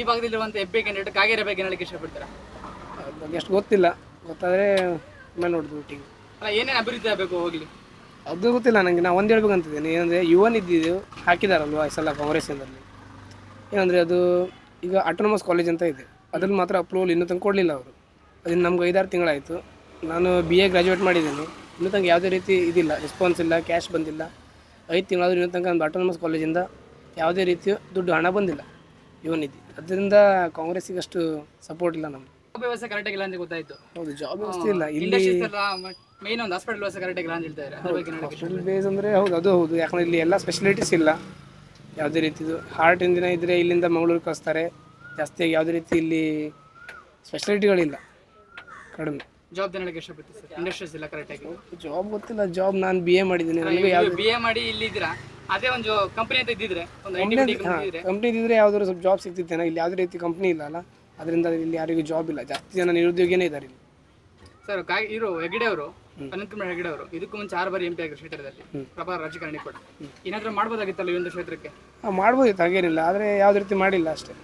ಈ ಭಾಗದಲ್ಲಿರುವಂಥ M P candidate Kageri ಬಗ್ಗೆ ಹೇಳಕ್ಕೆ ಇಷ್ಟಪಡ್ತೀರಾ? ಎಷ್ಟು ಗೊತ್ತಿಲ್ಲ. ಗೊತ್ತಾದರೆ ಮೇಲೆ ನೋಡಿದ್ವಿ ಮೀಟಿಂಗ್ ಅಲ್ಲ ಏನೇನು ಅಭಿವೃದ್ಧಿ ಆಗಬೇಕು ಹೋಗ್ಲಿ? ಅದು ಗೊತ್ತಿಲ್ಲ ನನಗೆ ನಾವು ಒಂದು ಹೇಳ್ಬೇಕಂತಿದ್ದೀನಿ ಏನಂದರೆ ಇದ್ದಿದ್ದು ಹಾಕಿದಾರಲ್ವ ಈ ಸಲ ಕಾಂಗ್ರೆಸ್ಸಿನಲ್ಲಿ ಏನಂದರೆ ಅದು ಈಗ ಆಟೋನಮಸ್ ಕಾಲೇಜ್ ಅಂತ ಇದೆ. ಅದ್ರಲ್ಲಿ ಮಾತ್ರ ಅಪ್ರೂವಲ್ ಇನ್ನೂ ತನಕ ಕೊಡಲಿಲ್ಲ ಅವರು. ಅದನ್ನು ನಮ್ಗೆ ಐದಾರು ತಿಂಗಳಾಯಿತು. ನಾನು ಬಿ ಎ ಗ್ರ್ಯಾಜುಯೇಟ್ ಮಾಡಿದ್ದೀನಿ. ಇನ್ನೂ ತನಕ ಯಾವುದೇ ರೀತಿ ಇದಿಲ್ಲ. ರೆಸ್ಪಾನ್ಸ್ ಇಲ್ಲ ಕ್ಯಾಶ್ ಬಂದಿಲ್ಲ. ಐದು ತಿಂಗಳಾದರೂ ಇನ್ನೂ ತನಕ ಒಂದು ಆಟೋನಮಸ್ ಕಾಲೇಜಿಂದ ಯಾವುದೇ ರೀತಿಯ ದುಡ್ಡು ಹಣ ಬಂದಿಲ್ಲ. ನಿಧಿ ಅದರಿಂದ ಕಾಂಗ್ರೆಸ್ಸಿಗೆ ಅಷ್ಟು ಸಪೋರ್ಟ್ ಇಲ್ಲ ನಮ್ಗೆ. ಜಾಬ್ ವ್ಯವಸ್ಥೆ ಕರೆಕ್ಟಾಗಿ ಇಲ್ಲ ಅಂತ ಗೊತ್ತಾಯ್ತು. ಹೌದು ಜಾಬ್ ವ್ಯವಸ್ಥೆ ಇಲ್ಲ. ಇಲ್ಲಿ ಮೈನ್ ಒಂದು ಹಾಸ್ಪಿಟಲ್ ವ್ಯವಸ್ಥೆ ಕರೆಕ್ಟಾಗಿ ಇಲ್ಲ ಅಂತ ಹೇಳ್ತಾರೆ ಅದ್ರ ಬಗ್ಗೆ ಹೇಳಕ್ಕೆ ಹಾಸ್ಪಿಟಲ್ ಬೇಸ್ ಅಂದರೆ ಹೌದು ಅದು ಹೌದು. ಯಾಕಂದ್ರೆ ಇಲ್ಲಿ ಎಲ್ಲ ಸ್ಪೆಷಲಿಟೀಸ್ ಇಲ್ಲ. ಯಾವುದೇ ರೀತಿದು. ಹಾರ್ಟ್ ಇಂದಿನ ಇದ್ದರೆ ಇಲ್ಲಿಂದ ಮಂಗಳೂರು ಕಳಿಸ್ತಾರೆ. ಜಾಸ್ತಿಯಾಗಿ ಯಾವುದೇ ರೀತಿ ಇಲ್ಲಿ ಸ್ಪೆಷಲಿಟಿಗಳಿಲ್ಲ ಕಡಿಮೆ. ಜಾಬ್ ಹೇಳಕ್ಕೆ ಇಷ್ಟಪಡ್ತೀವಿ ಸರ್ ಇಂಡಸ್ಟ್ರೀಸ್ ಇಲ್ಲ ಕರೆಕ್ಟಾಗಿ ಜಾಬ್ ಗೊತ್ತಿಲ್ಲ. ಜಾಬ್ ನಾನು ಬಿ ಎ ಮಾಡಿದ್ದೀನಿ. ನನಗೆ ಯಾವ ಬಿ ಎ ಮಾಡಿ ಇಲ್ಲಿ ಇದ್ದೀರಾ? ಅದೇ ಒಂದು ಕಂಪನಿ ಅಂತ ಇದ್ದಿದ್ರೆ ಒಂದು ಐ ಟಿ ಕಂಪನಿ ಇದ್ದರೆ ಯಾವ್ದಾದ್ರು ಸ್ವಲ್ಪ ಜಾಬ್ ಸಿಗ್ತಿತ್ತೇನೋ ಇಲ್ಲಿ ಯಾವುದೇ ರೀತಿ ಕಂಪ್ನಿ ಇಲ್ಲ ಅಲ್ಲ ಅದರಿಂದ ಇಲ್ಲಿ ಯಾರಿಗೂ ಜಾಬ್ ಇಲ್ಲ ಜಾಸ್ತಿ ಜನ ನಿರುದ್ಯೋಗಿನೇ ಇದ್ದಾರೆ ಇಲ್ಲಿ. ಸರ್ ಕಾಯ್ ಇವರು ಹೆಗಡೆ ಅವರು ಅನಂತ್ ಕುಮಾರ್ ಹೆಗಡೆ ಅವರು ಇದಕ್ಕೂ ಮುಂಚೆ ಆರು ಬಾರಿ ಎಂ ಪಿ ಆಗಿರೋ ಕ್ಷೇತ್ರದಲ್ಲಿ ಪ್ರಭಾವ ರಾಜಕಾರಣಿ ಕೂಡ. ಏನಾದರೂ ಮಾಡ್ಬೋದಾಗಿತ್ತಲ್ಲ ಈ ಒಂದು ಕ್ಷೇತ್ರಕ್ಕೆ? ಹಾಂ ಮಾಡ್ಬೋದಿತ್ತು ಹಾಗೇನಿಲ್ಲ ಆದರೆ ಯಾವುದೇ ರೀತಿ ಮಾಡಿಲ್ಲ ಅಷ್ಟೇ.